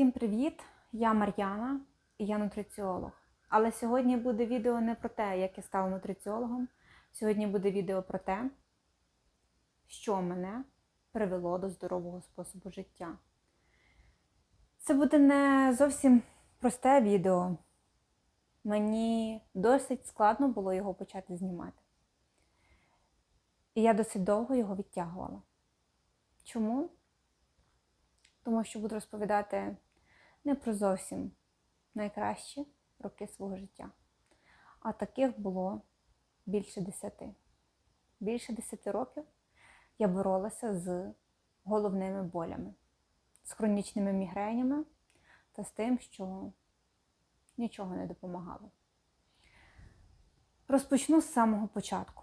Всім привіт! Я Мар'яна і я нутриціолог. Але сьогодні буде відео не про те, як я стала нутриціологом. Сьогодні буде відео про те, що мене привело до здорового способу життя. Це буде не зовсім просте відео. Мені досить складно було його почати знімати. І я досить довго його відтягувала. Чому? Тому що буду розповідати не про зовсім найкращі роки свого життя. А таких було більше десяти. Більше десяти років я боролася з головними болями, з хронічними мігренями та з тим, що нічого не допомагало. Розпочну з самого початку.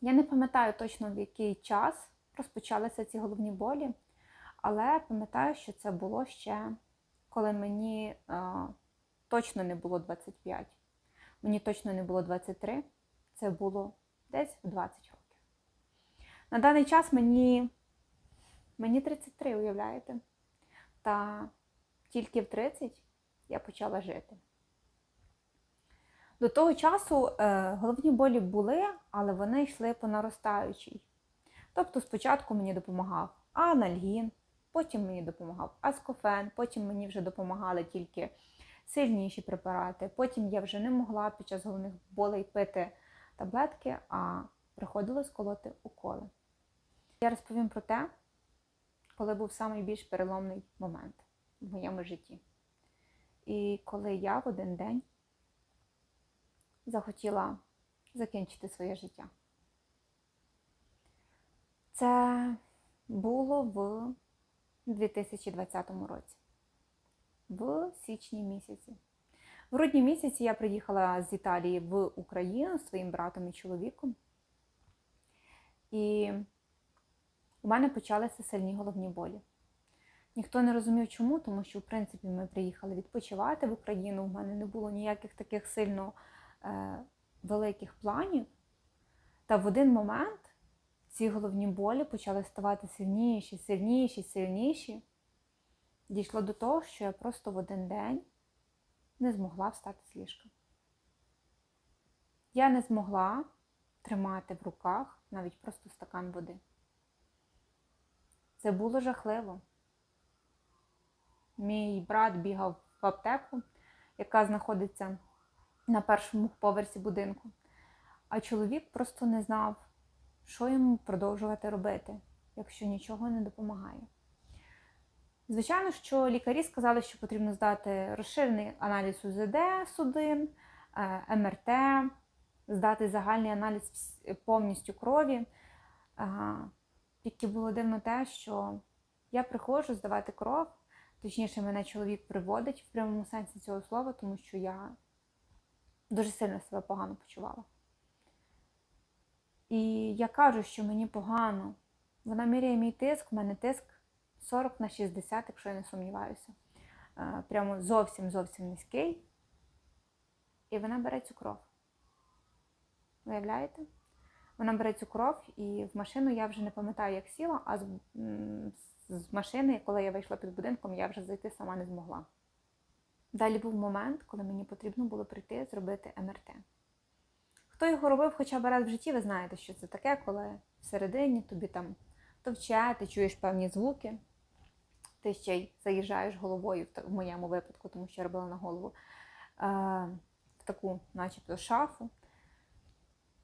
Я не пам'ятаю точно, в який час розпочалися ці головні болі, але пам'ятаю, що це було ще коли мені а, точно не було 25. Мені точно не було 23, це було десь в 20 років. На даний час мені, мені 33, уявляєте? Та тільки в 30 я почала жити. До того часу е, головні болі були, але вони йшли по наростаючій. Тобто спочатку мені допомагав анальгін, потім мені допомагав аскофен, потім мені вже допомагали тільки сильніші препарати. Потім я вже не могла під час головних болей пити таблетки, а приходилось колоти уколи. Я розповім про те, коли був найбільш переломний момент в моєму житті. І коли я в один день захотіла закінчити своє життя. Це було в 2020 році, в січні місяці. В грудні місяці я приїхала з Італії в Україну зі своїм братом і чоловіком. І у мене почалися сильні головні болі. Ніхто не розумів, чому, тому що, в принципі, ми приїхали відпочивати в Україну. У мене не було ніяких таких сильно е, великих планів. Та в один момент ці головні болі почали ставати сильніші, сильніші, сильніші. Дійшло до того, що я просто в один день не змогла встати з ліжка. Я не змогла тримати в руках навіть просто стакан води. Це було жахливо. Мій брат бігав в аптеку, яка знаходиться на першому поверсі будинку. А чоловік просто не знав, що йому продовжувати робити, якщо нічого не допомагає. Звичайно, що лікарі сказали, що потрібно здати розширений аналіз УЗД судин, МРТ, здати загальний аналіз повністю крові. Тільки було дивно те, що я приходжу здавати кров, точніше, мене чоловік приводить в прямому сенсі цього слова, тому що я дуже сильно себе погано почувала. І я кажу, що мені погано. Вона міряє мій тиск, у мене тиск 40 на 60, якщо я не сумніваюся. Прямо зовсім зовсім низький. І вона бере цю кров. Уявляєте? Вона бере цю кров, і в машину я вже не пам'ятаю, як сіла, а з, з машини, коли я вийшла під будинком, я вже зайти сама не змогла. Далі був момент, коли мені потрібно було прийти зробити МРТ. Хто його робив хоча б раз в житті, ви знаєте, що це таке, коли всередині тобі там товче, ти чуєш певні звуки, ти ще й заїжджаєш головою, в моєму випадку, тому що я робила на голову, в таку, начебто, шафу.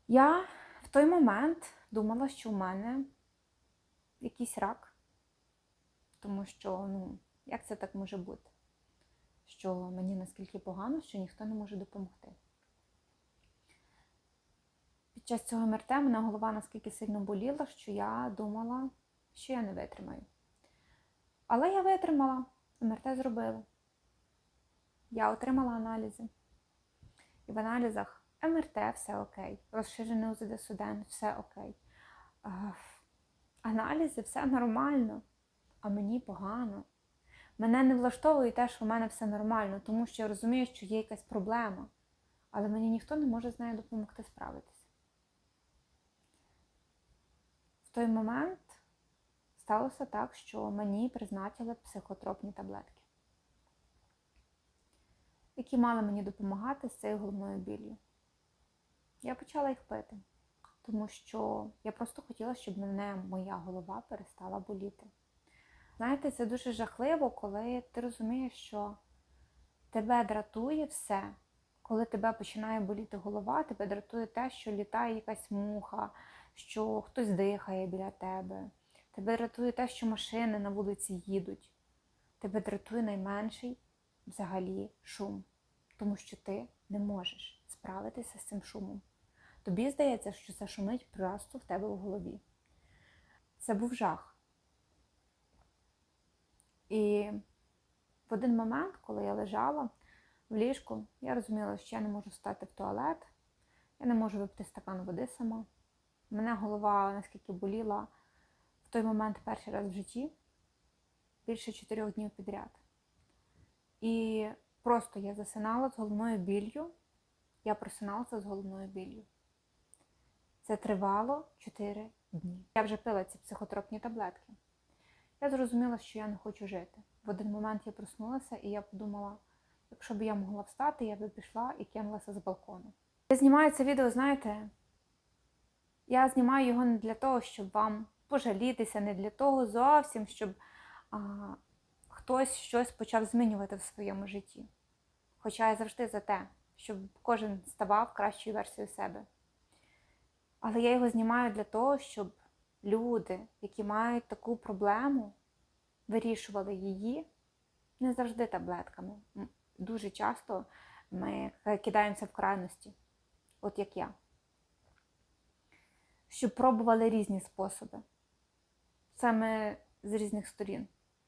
Я в той момент думала, що в мене якийсь рак, тому що, ну, як це так може бути? Що мені наскільки погано, що ніхто не може допомогти. Під час цього МРТ мене голова наскільки сильно боліла, що я думала, що я не витримаю. Але я витримала, МРТ зробила. Я отримала аналізи. І в аналізах МРТ все окей, розширений УЗД суден, все окей. Аналізи все нормально, а мені погано. Мене не влаштовує те, що в мене все нормально, тому що я розумію, що є якась проблема, але мені ніхто не може з нею допомогти справитися. В той момент сталося так, що мені призначили психотропні таблетки, які мали мені допомагати з цією головною біллю. Я почала їх пити, тому що я просто хотіла, щоб мене моя голова перестала боліти. Знаєте, це дуже жахливо, коли ти розумієш, що тебе дратує все. Коли тебе починає боліти голова, тебе дратує те, що літає якась муха, що хтось дихає біля тебе. Тебе дратує те, що машини на вулиці їдуть. Тебе дратує найменший взагалі шум, тому що ти не можеш справитися з цим шумом. Тобі здається, що це шумить просто в тебе в голові. Це був жах. І в один момент, коли я лежала в ліжку, я розуміла, що я не можу встати в туалет, я не можу випити стакан води сама. Мене голова наскільки боліла в той момент перший раз в житті, більше чотирьох днів підряд. І просто я засинала з головною біллю, я просиналася з головною біллю. Це тривало 4 дні. Я вже пила ці психотропні таблетки. Я зрозуміла, що я не хочу жити. В один момент я проснулася і я подумала, якщо б я могла встати, я би пішла і кинулася з балкону. Я знімаю це відео, знаєте, я знімаю його не для того, щоб вам пожалітися, не для того зовсім, щоб а, хтось щось почав змінювати в своєму житті. Хоча я завжди за те, щоб кожен ставав кращою версією себе. Але я його знімаю для того, щоб люди, які мають таку проблему, вирішували її не завжди таблетками. Дуже часто ми кидаємося в крайності, от як я. Щоб пробували різні способи, саме з різних сторін.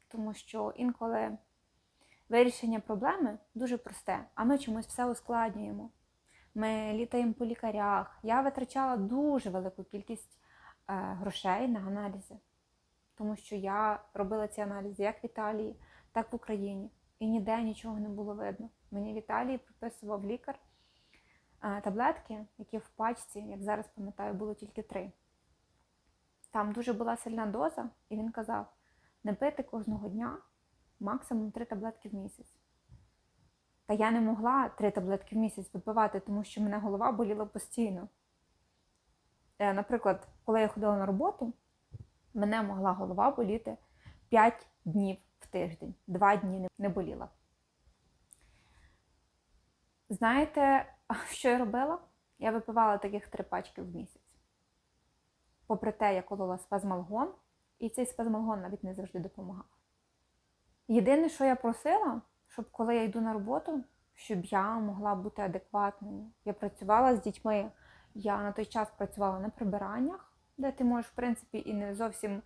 Тому що інколи вирішення проблеми дуже просте, а ми чомусь все ускладнюємо. Ми літаємо по лікарях. Я витрачала дуже велику кількість е, грошей на аналізи, тому що я робила ці аналізи як в Італії, так в Україні. І ніде нічого не було видно. Мені в Італії приписував лікар таблетки, які в пачці, як зараз пам'ятаю, було тільки три. Там дуже була сильна доза, і він казав: не пити кожного дня максимум три таблетки в місяць. Та я не могла три таблетки в місяць випивати, тому що мене голова боліла постійно. Е, Наприклад, коли я ходила на роботу, мене могла голова боліти 5 днів в тиждень, 2 дні не боліла. Знаєте, що я робила? Я випивала таких три пачки в місяць. Попри те, я колола спазмалгон, і цей спазмалгон навіть не завжди допомагав. Єдине, що я просила, щоб коли я йду на роботу, щоб я могла бути адекватною. Я працювала з дітьми. Я на той час працювала на прибираннях, де ти можеш, в принципі, і не зовсім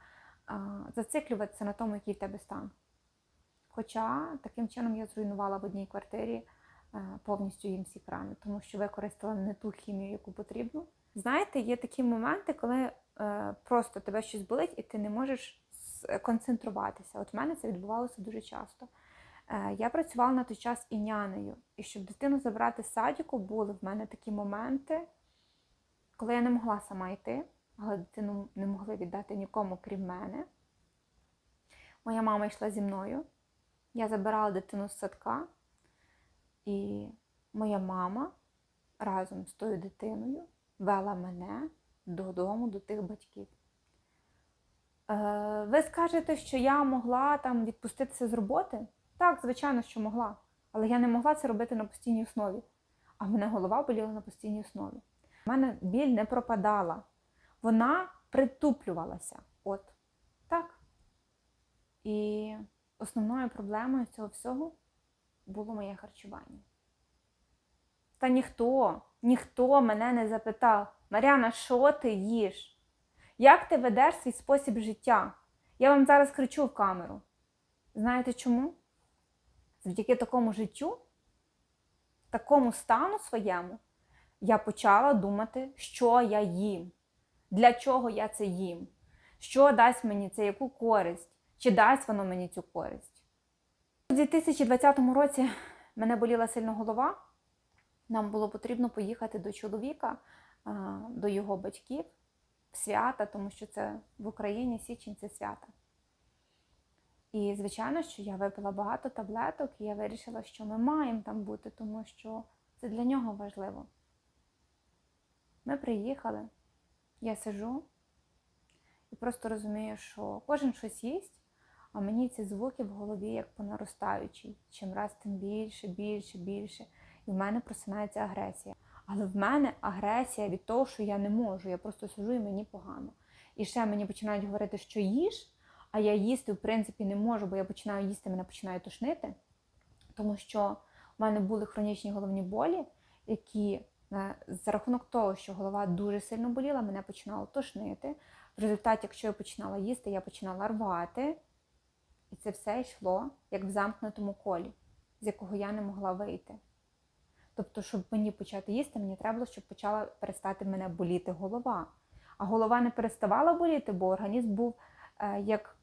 а, зациклюватися на тому, який в тебе стан. Хоча таким чином я зруйнувала в одній квартирі повністю їм всі крани, тому що використала не ту хімію, яку потрібно. Знаєте, є такі моменти, коли е, просто тебе щось болить, і ти не можеш концентруватися. От в мене це відбувалося дуже часто. Е, Я працювала на той час і нянею. І щоб дитину забрати з садіку, були в мене такі моменти, коли я не могла сама йти, але дитину не могли віддати нікому, крім мене. Моя мама йшла зі мною. Я забирала дитину з садка, і моя мама разом з тою дитиною вела мене додому, до тих батьків. Е, Ви скажете, що я могла там відпуститися з роботи? Так, звичайно, що могла. Але я не могла це робити на постійній основі. А мене голова боліла на постійній основі. У мене біль не пропадала. Вона притуплювалася. От так. І основною проблемою цього всього було моє харчування. Та ніхто, ніхто мене не запитав, Мар'яна, що ти їш? Як ти ведеш свій спосіб життя? Я вам зараз кричу в камеру. Знаєте чому? Завдяки такому життю, такому стану своєму, я почала думати, що я їм, для чого я це їм, що дасть мені це, яку користь, чи дасть воно мені цю користь. У 2020 році мене боліла сильно голова. Нам було потрібно поїхати до чоловіка, до його батьків свята, тому що це в Україні січень це свята. І, звичайно, що я випила багато таблеток, і я вирішила, що ми маємо там бути, тому що це для нього важливо. Ми приїхали, я сижу і просто розумію, що кожен щось їсть, а мені ці звуки в голові як по наростаючій. Чим раз тим більше, більше, більше. І в мене просинається агресія. Але в мене агресія від того, що я не можу. Я просто сижу і мені погано. І ще мені починають говорити, що їж, а я їсти, в принципі, не можу, бо я починаю їсти, мене починає тошнити. Тому що в мене були хронічні головні болі, які е, за рахунок того, що голова дуже сильно боліла, мене починало тошнити. В результаті, якщо я починала їсти, я починала рвати. І це все йшло як в замкнутому колі, з якого я не могла вийти. Тобто, щоб мені почати їсти, мені треба було, щоб почала перестати мене боліти голова. А голова не переставала боліти, бо організм був е, як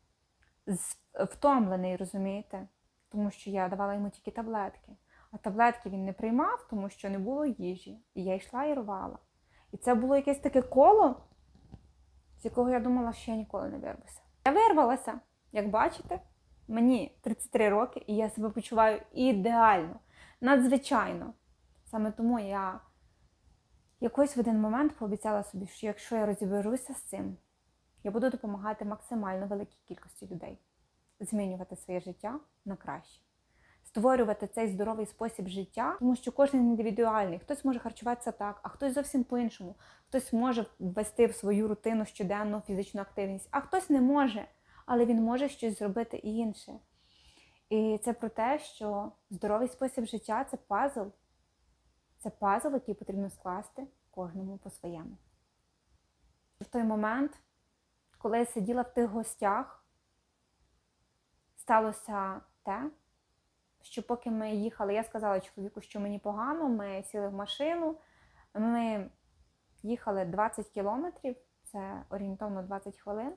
втомлений, розумієте? Тому що я давала йому тільки таблетки. А таблетки він не приймав, тому що не було їжі. І я йшла і рвала. І це було якесь таке коло, з якого я думала, що я ніколи не вирвуся. Я вирвалася, як бачите, мені 33 роки, і я себе почуваю ідеально, надзвичайно. Саме тому я якось в один момент пообіцяла собі, що якщо я розіберуся з цим, я буду допомагати максимально великій кількості людей змінювати своє життя на краще, створювати цей здоровий спосіб життя, тому що кожен індивідуальний. Хтось може харчуватися так, а хтось зовсім по-іншому. Хтось може ввести в свою рутину щоденну фізичну активність, а хтось не може, але він може щось зробити і інше. І це про те, що здоровий спосіб життя це пазл. Це пазл, який потрібно скласти кожному по-своєму. В той момент, коли я сиділа в тих гостях, сталося те, що поки ми їхали, я сказала чоловіку, що мені погано, ми сіли в машину, ми їхали 20 кілометрів, це орієнтовно 20 хвилин.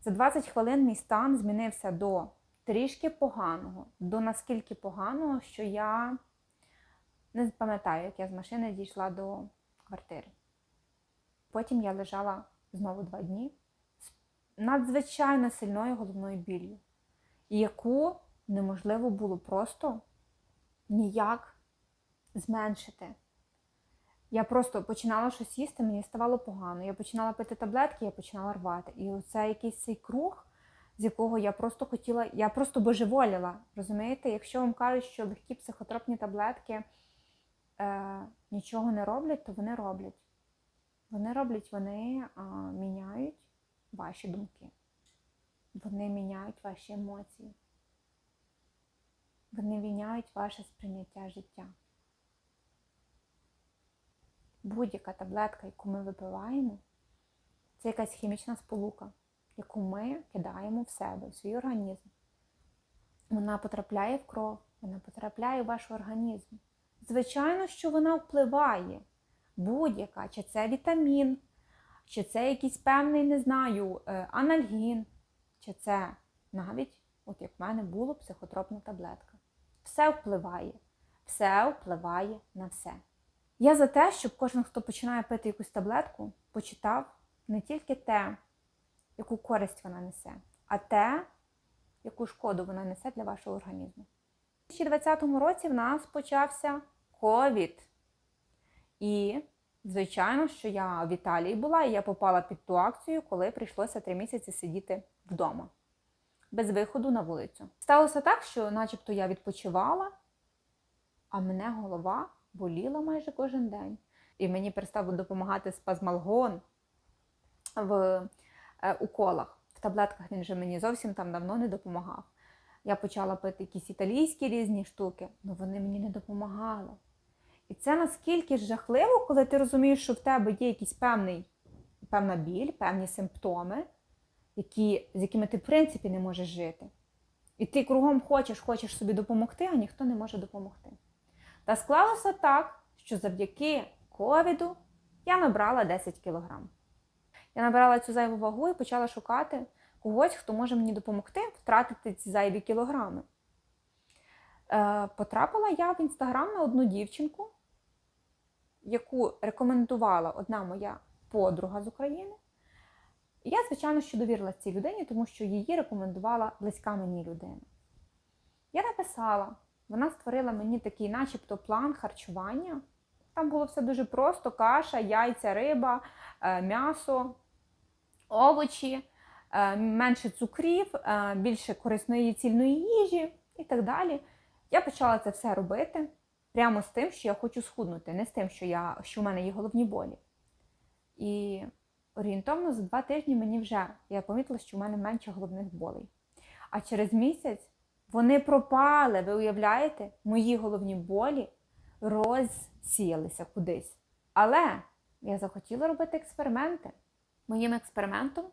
За 20 хвилин мій стан змінився до трішки поганого, до наскільки поганого, що я не пам'ятаю, як я з машини дійшла до квартири. Потім я лежала знову два дні з надзвичайно сильною головною біллю, яку неможливо було просто ніяк зменшити. Я просто починала щось їсти, мені ставало погано. Я починала пити таблетки, я починала рвати. І оце якийсь цей круг, з якого я просто хотіла, я просто божеволіла. Розумієте, якщо вам кажуть, що легкі психотропні таблетки е, нічого не роблять, то вони роблять. Вони роблять, вони а, міняють ваші думки. Вони міняють ваші емоції. Вони міняють ваше сприйняття життя. Будь-яка таблетка, яку ми випиваємо, це якась хімічна сполука, яку ми кидаємо в себе, в свій організм. Вона потрапляє в кров, вона потрапляє в ваш організм. Звичайно, що вона впливає. Будь-яка, чи це вітамін, чи це якийсь певний, не знаю, е, анальгін, чи це навіть, от як в мене було, психотропна таблетка. Все впливає. Все впливає на все. Я за те, щоб кожен, хто починає пити якусь таблетку, почитав не тільки те, яку користь вона несе, а те, яку шкоду вона несе для вашого організму. У 2020 році в нас почався ковід. І, звичайно, що я в Італії була, і я попала під ту акцію, коли прийшлося три місяці сидіти вдома, без виходу на вулицю. Сталося так, що начебто я відпочивала, а мене голова боліла майже кожен день. І мені перестав допомагати спазмалгон в е, уколах. В таблетках він же мені зовсім там давно не допомагав. Я почала пити якісь італійські різні штуки, але вони мені не допомагали. І це наскільки жахливо, коли ти розумієш, що в тебе є якийсь певний, певна біль, певні симптоми, які, з якими ти в принципі не можеш жити. І ти кругом хочеш, хочеш собі допомогти, а ніхто не може допомогти. Та склалося так, що завдяки ковіду я набрала 10 кілограм. Я набрала цю зайву вагу і почала шукати когось, хто може мені допомогти втратити ці зайві кілограми. Е, потрапила я в інстаграм на одну дівчинку, яку рекомендувала одна моя подруга з України. І я, звичайно, що довірила цій людині, тому що її рекомендувала близька мені людина. Я написала, вона створила мені такий, начебто, план харчування. Там було все дуже просто: каша, яйця, риба, е, м'ясо, овочі, е, менше цукрів, е, більше корисної цільної їжі і так далі. Я почала це все робити прямо з тим, що я хочу схуднути, не з тим, що, я, що в мене є головні болі. І орієнтовно за два тижні мені вже я помітила, що в мене менше головних болей. А через місяць вони пропали, ви уявляєте, мої головні болі розсіялися кудись. Але я захотіла робити експерименти. Моїм експериментом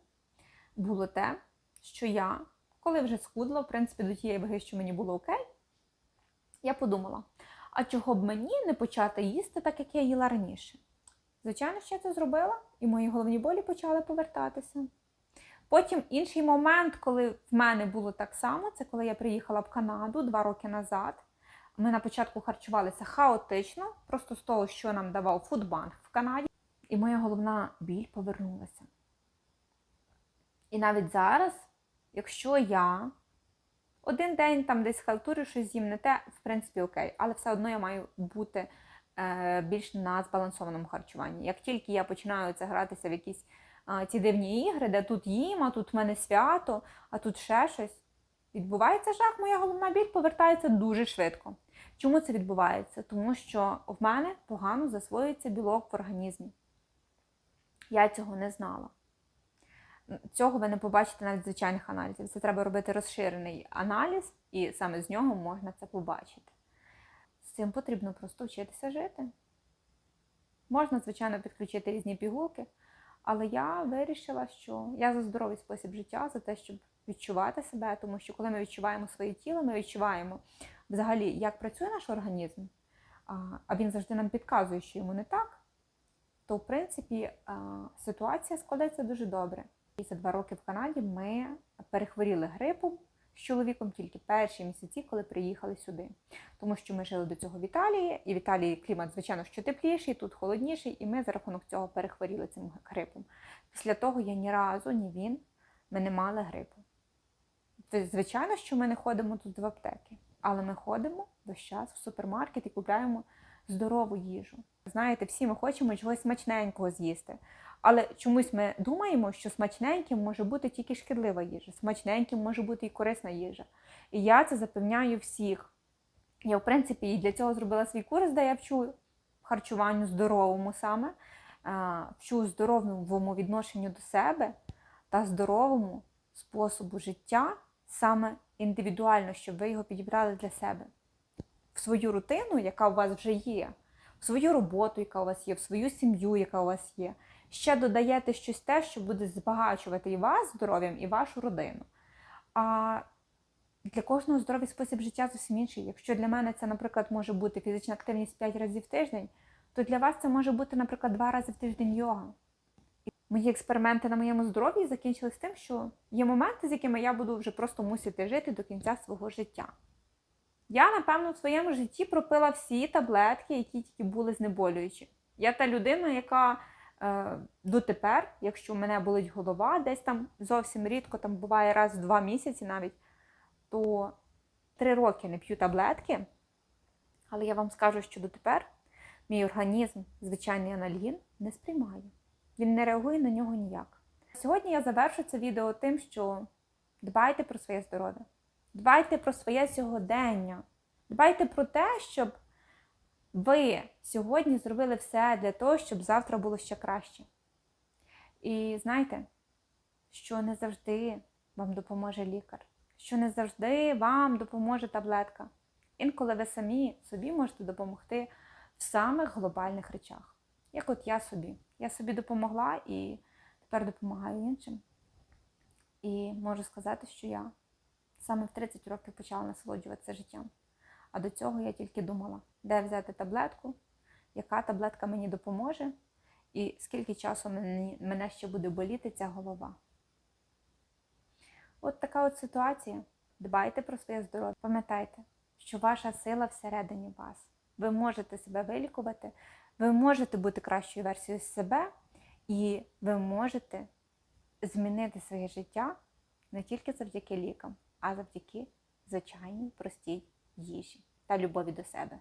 було те, що я, коли вже схудла, в принципі, до тієї ваги, що мені було окей, я подумала, а чого б мені не почати їсти так, як я їла раніше? Звичайно, що я це зробила, і мої головні болі почали повертатися. Потім інший момент, коли в мене було так само, це коли я приїхала в Канаду два роки назад. Ми на початку харчувалися хаотично, просто з того, що нам давав фудбанк в Канаді, і моя головна біль повернулася. І навіть зараз, якщо я один день там десь халтурю щось з'їм не те, в принципі, окей, але все одно я маю бути е, більш на збалансованому харчуванні. Як тільки я починаю це гратися в якісь ці дивні ігри, де тут їм, а тут в мене свято, а тут ще щось, відбувається жах, моя головна біль повертається дуже швидко. Чому це відбувається? Тому що в мене погано засвоюється білок в організмі. Я цього не знала. Цього ви не побачите навіть звичайних аналізів. Це треба робити розширений аналіз, і саме з нього можна це побачити. З цим потрібно просто вчитися жити. Можна, звичайно, підключити різні пігулки, але я вирішила, що я за здоровий спосіб життя, за те, щоб відчувати себе, тому що коли ми відчуваємо своє тіло, ми відчуваємо взагалі, як працює наш організм, а він завжди нам підказує, що йому не так, то в принципі ситуація складається дуже добре. І за два роки в Канаді ми перехворіли грипом з чоловіком тільки перші місяці, коли приїхали сюди. Тому що ми жили до цього в Італії, і в Італії клімат, звичайно, що тепліший, тут холодніший, і ми за рахунок цього перехворіли цим грипом. Після того я ні разу, ні він, ми не мали грипу. Звичайно, що ми не ходимо тут в аптеки, але ми ходимо весь час в супермаркет і купляємо здорову їжу. Знаєте, всі ми хочемо чогось смачненького з'їсти. Але чомусь ми думаємо, що смачненьким може бути тільки шкідлива їжа, смачненьким може бути і корисна їжа. І я це запевняю всіх. Я, в принципі, і для цього зробила свій курс, де я вчу харчуванню здоровому саме, вчу здоровому відношенню до себе та здоровому способу життя, саме індивідуально, щоб ви його підібрали для себе. В свою рутину, яка у вас вже є, в свою роботу, яка у вас є, в свою сім'ю, яка у вас є ще додаєте щось те, що буде збагачувати і вас здоров'ям, і вашу родину. А для кожного здоровий спосіб життя зовсім інший. Якщо для мене це, наприклад, може бути фізична активність 5 разів в тиждень, то для вас це може бути, наприклад, 2 рази в тиждень йога. Мої експерименти на моєму здоров'ї закінчились тим, що є моменти, з якими я буду вже просто мусити жити до кінця свого життя. Я, напевно, в своєму житті пропила всі таблетки, які тільки були знеболюючі. Я та людина, яка дотепер, якщо в мене болить голова, десь там зовсім рідко, там буває раз в два місяці навіть, то три роки не п'ю таблетки. Але я вам скажу, що дотепер мій організм, звичайний анальгін, не сприймає. Він не реагує на нього ніяк. Сьогодні я завершу це відео тим, що дбайте про своє здоров'я, дбайте про своє сьогодення, дбайте про те, щоб ви сьогодні зробили все для того, щоб завтра було ще краще. І знаєте, що не завжди вам допоможе лікар, що не завжди вам допоможе таблетка. Інколи ви самі собі можете допомогти в самих глобальних речах. Як от я собі. Я собі допомогла і тепер допомагаю іншим. І можу сказати, що я саме в 30 років почала насолоджуватися життям. А до цього я тільки думала, де взяти таблетку, яка таблетка мені допоможе, і скільки часу мене ще буде боліти ця голова. От така от ситуація. Дбайте про своє здоров'я. Пам'ятайте, що ваша сила всередині вас. Ви можете себе вилікувати, ви можете бути кращою версією себе, і ви можете змінити своє життя не тільки завдяки лікам, а завдяки звичайній простій їжі та любові до себе.